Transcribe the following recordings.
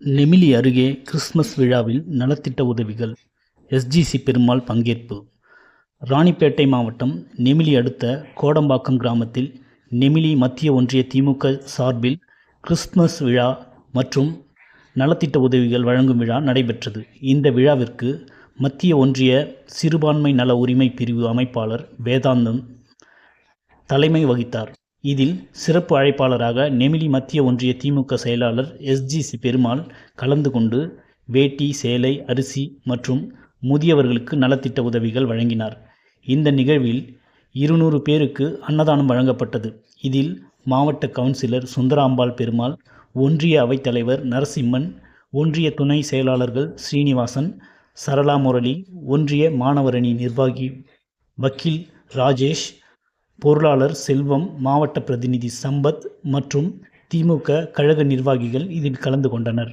நெமிலி அருகே கிறிஸ்துமஸ் விழாவில் நலத்திட்ட உதவிகள். எஸ்ஜிசி பெருமாள் பங்கேற்பு. ராணிப்பேட்டை மாவட்டம் நெமிலி அடுத்த கோடம்பாக்கம் கிராமத்தில் நெமிலி மத்திய ஒன்றிய திமுக சார்பில் கிறிஸ்துமஸ் விழா மற்றும் நலத்திட்ட உதவிகள் வழங்கும் விழா நடைபெற்றது. இந்த விழாவிற்கு மத்திய ஒன்றிய சிறுபான்மை நல உரிமை பிரிவு அமைப்பாளர் வேதாந்தம் தலைமை வகித்தார். இதில் சிறப்பு அழைப்பாளராக நெமிலி மத்திய ஒன்றிய திமுக செயலாளர் எஸ்ஜிசி பெருமாள் கலந்து கொண்டு வேட்டி சேலை அரிசி மற்றும் முதியவர்களுக்கு நலத்திட்ட உதவிகள் வழங்கினார். இந்த நிகழ்வில் இருநூறு பேருக்கு அன்னதானம் வழங்கப்பட்டது. இதில் மாவட்ட கவுன்சிலர் சுந்தராம்பாள் பெருமாள் ஒன்றிய அவைத்தலைவர் நரசிம்மன் ஒன்றிய துணை செயலாளர்கள் ஸ்ரீனிவாசன் சரளா முரளி ஒன்றிய மாணவரணி நிர்வாகி வக்கீல் ராஜேஷ் பொருளாளர் செல்வம் மாவட்ட பிரதிநிதி சம்பத் மற்றும் திமுக கழக நிர்வாகிகள் இதில் கலந்து கொண்டனர்.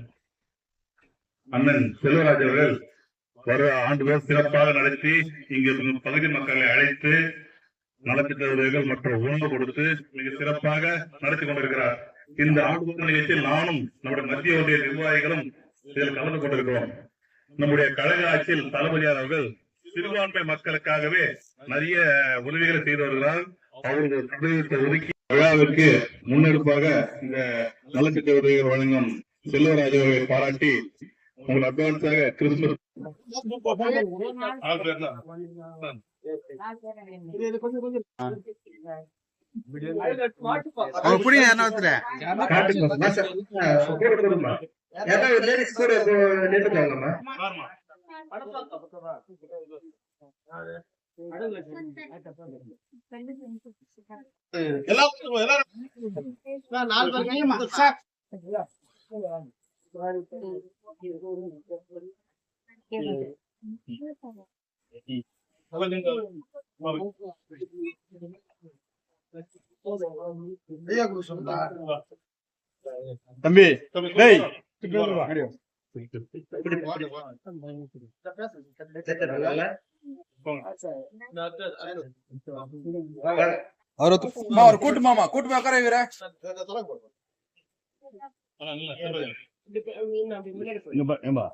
அண்ணன் செல்வராஜ் அவர்கள் வர ஆண்டுகள் சிறப்பாக நடத்தி இங்கு பகுதி மக்களை அழைத்து நலத்திட்ட உதவிகள் மற்றும் உணவு கொடுத்து மிக சிறப்பாக நடத்தி கொண்டிருக்கிறார். இந்த ஆண்டு நிகழ்ச்சியில் நானும் நம்முடைய மத்திய ஒன்றிய நிர்வாகிகளும் இதில் கலந்து கொண்டிருக்கிறோம். நம்முடைய கழக ஆட்சியில் தளபதியார் அவர்கள் சிறுபான்மை மக்களுக்காகவே நிறைய உதவிகளை செய்து வருகிறார் அவர்கள் ஒதுக்கி விழாவிற்கு முன்னெடுப்பாக இந்த நலத்திட்ட உதவிகள் வழங்கும் செல்வராஜ் அவர்களை பாராட்டி உங்கள் அட்வான்ஸாக கிறிஸ்துமஸ் ஆள் தம்பி டேய் அவர் ஒரு ಅವರು ಅವ್ರು ಕೂಟ್ ಮಾಮ ಕೂಟ್ ಬೇಕಾರೆ ಇವರ ಬಾ